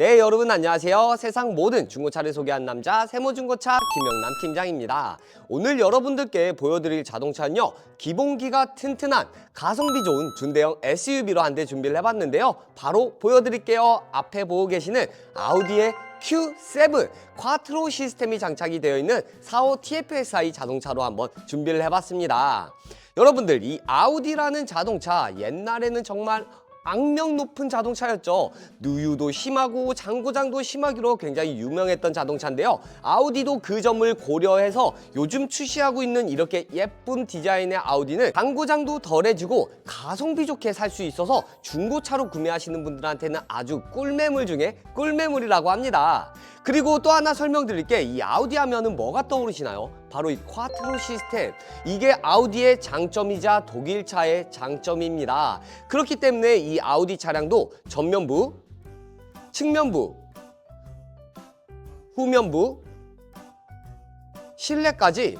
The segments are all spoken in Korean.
네, 여러분 안녕하세요. 세상 모든 중고차를 소개한 남자 세모중고차 김영남 팀장입니다. 오늘 여러분들께 보여드릴 자동차는요. 기본기가 튼튼한 가성비 좋은 준대형 SUV로 한 대 준비를 해봤는데요. 바로 보여드릴게요. 앞에 보고 계시는 아우디의 Q7 쿼트로 시스템이 장착이 되어 있는 45 TFSI 자동차로 한번 준비를 해봤습니다. 여러분들 이 아우디라는 자동차 옛날에는 정말 악명 높은 자동차였죠. 누유도 심하고 장고장도 심하기로 굉장히 유명했던 자동차인데요. 아우디도 그 점을 고려해서 요즘 출시하고 있는 이렇게 예쁜 디자인의 아우디는 장고장도 덜해지고 가성비 좋게 살 수 있어서 중고차로 구매하시는 분들한테는 아주 꿀매물 중에 꿀매물이라고 합니다. 그리고 또 하나 설명드릴게 이 아우디 하면은 뭐가 떠오르시나요? 바로 이 쿼트로 시스템 이게 아우디의 장점이자 독일차의 장점입니다 그렇기 때문에 이 아우디 차량도 전면부 측면부 후면부 실내까지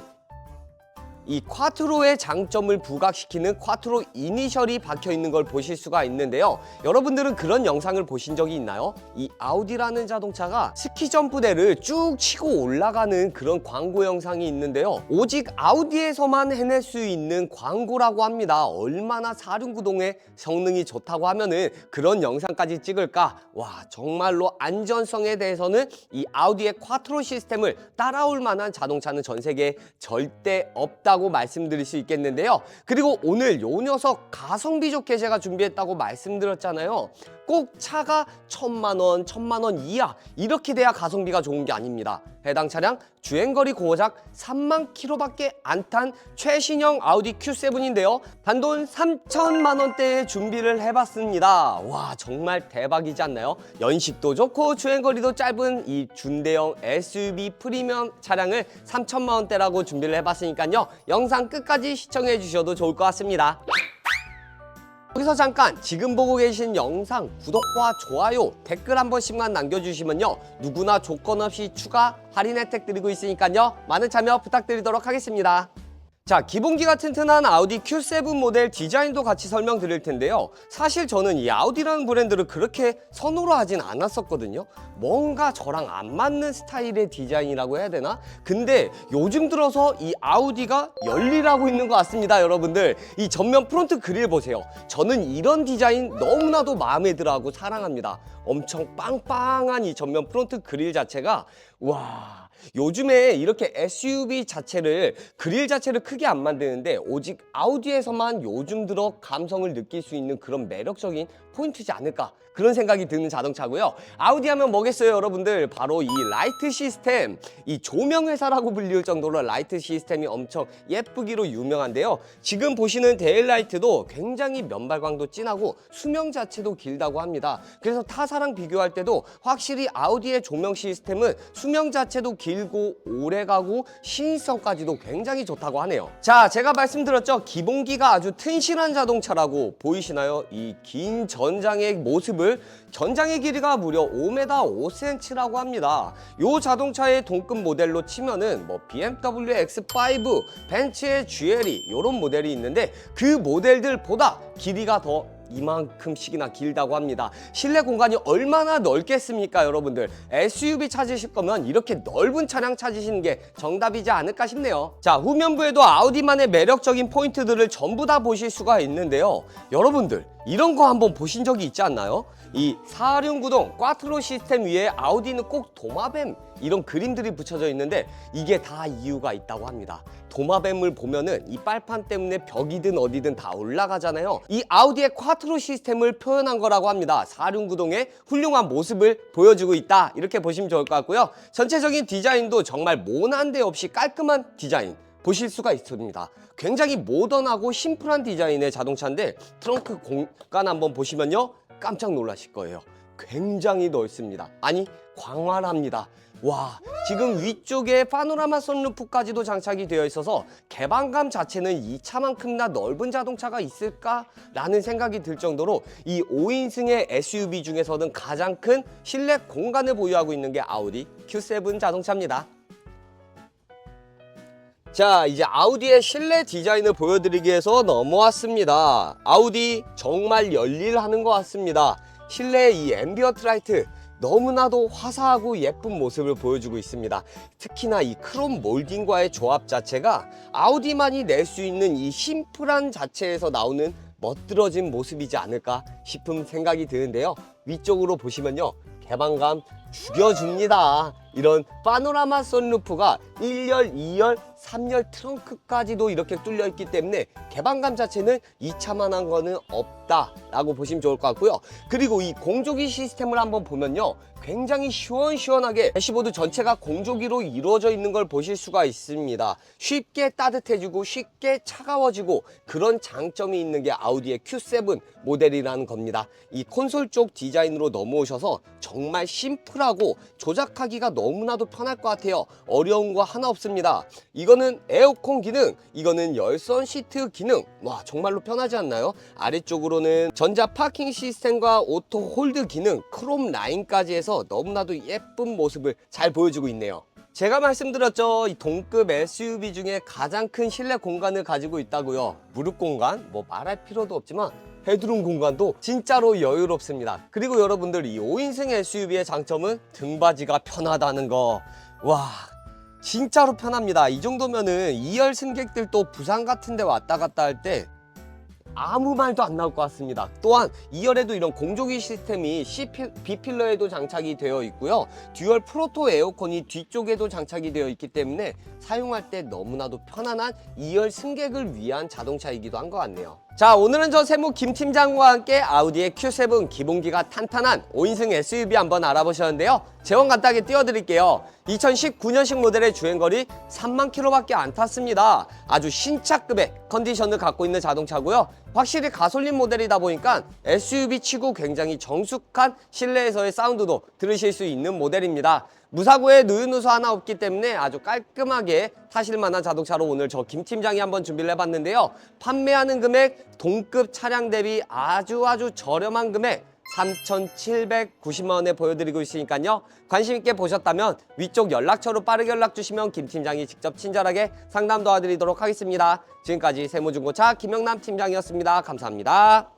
이 쿼트로의 장점을 부각시키는 쿼트로 이니셜이 박혀 있는 걸 보실 수가 있는데요. 여러분들은 그런 영상을 보신 적이 있나요? 이 아우디라는 자동차가 스키 점프대를 쭉 치고 올라가는 그런 광고 영상이 있는데요. 오직 아우디에서만 해낼 수 있는 광고라고 합니다. 얼마나 사륜구동의 성능이 좋다고 하면은 그런 영상까지 찍을까? 와, 정말로 안전성에 대해서는 이 아우디의 쿼트로 시스템을 따라올 만한 자동차는 전 세계에 절대 없다고 말씀드릴 수 있겠는데요. 그리고 오늘 요 녀석 가성비 좋게 제가 준비했다고 말씀드렸잖아요. 꼭 차가 천만 원, 천만 원 이하 이렇게 돼야 가성비가 좋은 게 아닙니다. 해당 차량 주행거리 고작 3만 킬로밖에 안 탄 최신형 아우디 Q7인데요. 단돈 3천만 원대에 준비를 해봤습니다. 와 정말 대박이지 않나요? 연식도 좋고 주행거리도 짧은 이 준대형 SUV 프리미엄 차량을 3천만 원대라고 준비를 해봤으니까요. 영상 끝까지 시청해 주셔도 좋을 것 같습니다. 여기서 잠깐 지금 보고 계신 영상 구독과 좋아요 댓글 한 번씩만 남겨주시면요. 누구나 조건 없이 추가 할인 혜택 드리고 있으니까요. 많은 참여 부탁드리도록 하겠습니다 자 기본기가 튼튼한 아우디 Q7 모델 디자인도 같이 설명드릴 텐데요. 사실 저는 이 아우디라는 브랜드를 그렇게 선호로 하진 않았었거든요. 뭔가 저랑 안 맞는 스타일의 디자인이라고 해야 되나? 근데 요즘 들어서 이 아우디가 열일하고 있는 것 같습니다 여러분들. 이 전면 프론트 그릴 보세요. 저는 이런 디자인 너무나도 마음에 들어하고 사랑합니다. 엄청 빵빵한 이 전면 프론트 그릴 자체가 와 요즘에 이렇게 SUV 자체를 그릴 자체를 크게 안 만드는데 오직 아우디에서만 요즘 들어 감성을 느낄 수 있는 그런 매력적인 포인트지 않을까? 그런 생각이 드는 자동차고요. 아우디 하면 뭐겠어요 여러분들? 바로 이 라이트 시스템 이 조명 회사라고 불릴 정도로 라이트 시스템이 엄청 예쁘기로 유명한데요. 지금 보시는 데일라이트도 굉장히 면발광도 진하고 수명 자체도 길다고 합니다. 그래서 타사랑 비교할 때도 확실히 아우디의 조명 시스템은 수명 자체도 길고 오래가고 시인성까지도 굉장히 좋다고 하네요. 자 제가 말씀드렸죠. 기본기가 아주 튼실한 자동차라고 보이시나요? 이 긴 전장의 모습을 전장의 길이가 무려 5m 5cm라고 합니다. 이 자동차의 동급 모델로 치면은 뭐 BMW X5 벤츠의 GLE 이런 모델이 있는데 그 모델들보다 길이가 더 이만큼씩이나 길다고 합니다. 실내 공간이 얼마나 넓겠습니까, 여러분들? SUV 찾으실 거면 이렇게 넓은 차량 찾으시는 게 정답이지 않을까 싶네요. 자, 후면부에도 아우디만의 매력적인 포인트들을 전부 다 보실 수가 있는데요. 여러분들, 이런 거 한번 보신 적이 있지 않나요? 이 사륜구동 꽈트로 시스템 위에 아우디는 꼭 도마뱀 이런 그림들이 붙여져 있는데 이게 다 이유가 있다고 합니다. 도마뱀을 보면은 이 빨판 때문에 벽이든 어디든 다 올라가잖아요. 이 아우디의 쿼트로 시스템을 표현한 거라고 합니다. 사륜구동의 훌륭한 모습을 보여주고 있다. 이렇게 보시면 좋을 것 같고요. 전체적인 디자인도 정말 모난 데 없이 깔끔한 디자인. 보실 수가 있습니다. 굉장히 모던하고 심플한 디자인의 자동차인데 트렁크 공간 한번 보시면요. 깜짝 놀라실 거예요. 굉장히 넓습니다. 아니, 광활합니다. 와, 지금 위쪽에 파노라마 선루프까지도 장착이 되어 있어서 개방감 자체는 이 차만큼이나 넓은 자동차가 있을까 라는 생각이 들 정도로 이 5인승의 SUV 중에서는 가장 큰 실내 공간을 보유하고 있는 게 아우디 Q7 자동차입니다. 자 이제 아우디의 실내 디자인을 보여드리기 위해서 넘어왔습니다 아우디 정말 열일하는 것 같습니다 실내 이 앰비언트 라이트 너무나도 화사하고 예쁜 모습을 보여주고 있습니다. 특히나 이 크롬 몰딩과의 조합 자체가 아우디만이 낼 수 있는 이 심플한 자체에서 나오는 멋들어진 모습이지 않을까 싶은 생각이 드는데요. 위쪽으로 보시면요. 개방감 죽여줍니다. 이런 파노라마 선루프가 1열, 2열, 3열 트렁크까지도 이렇게 뚫려 있기 때문에 개방감 자체는 2차만한 거는 없다라고 보시면 좋을 것 같고요. 그리고 이 공조기 시스템을 한번 보면요. 굉장히 시원시원하게 대시보드 전체가 공조기로 이루어져 있는 걸 보실 수가 있습니다. 쉽게 따뜻해지고 쉽게 차가워지고 그런 장점이 있는 게 아우디의 Q7 모델이라는 겁니다. 이 콘솔 쪽 디자인으로 넘어오셔서 정말 심플하고 조작하기가 너무나도 편할 것 같아요. 어려운 거 하나 없습니다. 이거 는 에어컨 기능, 이거는 열선 시트 기능. 와, 정말로 편하지 않나요? 아래쪽으로는 전자 파킹 시스템과 오토 홀드 기능, 크롬 라인까지 해서 너무나도 예쁜 모습을 잘 보여주고 있네요. 제가 말씀드렸죠. 이 동급 SUV 중에 가장 큰 실내 공간을 가지고 있다고요. 무릎 공간, 뭐 말할 필요도 없지만 헤드룸 공간도 진짜로 여유롭습니다. 그리고 여러분들 이 5인승 SUV의 장점은 등받이가 편하다는 거. 와, 진짜로 편합니다. 이 정도면은 2열 승객들도 부산 같은 데 왔다 갔다 할 때 아무 말도 안 나올 것 같습니다. 또한 2열에도 이런 공조기 시스템이 B필러에도 장착이 되어 있고요. 듀얼 프로토 에어컨이 뒤쪽에도 장착이 되어 있기 때문에 사용할 때 너무나도 편안한 2열 승객을 위한 자동차이기도 한 것 같네요. 자 오늘은 저 세무 김 팀장과 함께 아우디의 Q7 기본기가 탄탄한 5인승 SUV 한번 알아보셨는데요. 재원 간단하게 띄워드릴게요. 2019년식 모델의 주행거리 3만 킬로밖에 안 탔습니다. 아주 신차급의 컨디션을 갖고 있는 자동차고요. 확실히 가솔린 모델이다 보니까 SUV 치고 굉장히 정숙한 실내에서의 사운드도 들으실 수 있는 모델입니다. 무사고에 누유누수 하나 없기 때문에 아주 깔끔하게 타실 만한 자동차로 오늘 저 김 팀장이 한번 준비를 해봤는데요. 판매하는 금액 동급 차량 대비 아주 아주 저렴한 금액 3,790만 원에 보여드리고 있으니까요. 관심 있게 보셨다면 위쪽 연락처로 빠르게 연락 주시면 김 팀장이 직접 친절하게 상담 도와드리도록 하겠습니다. 지금까지 세무중고차 김영남 팀장이었습니다. 감사합니다.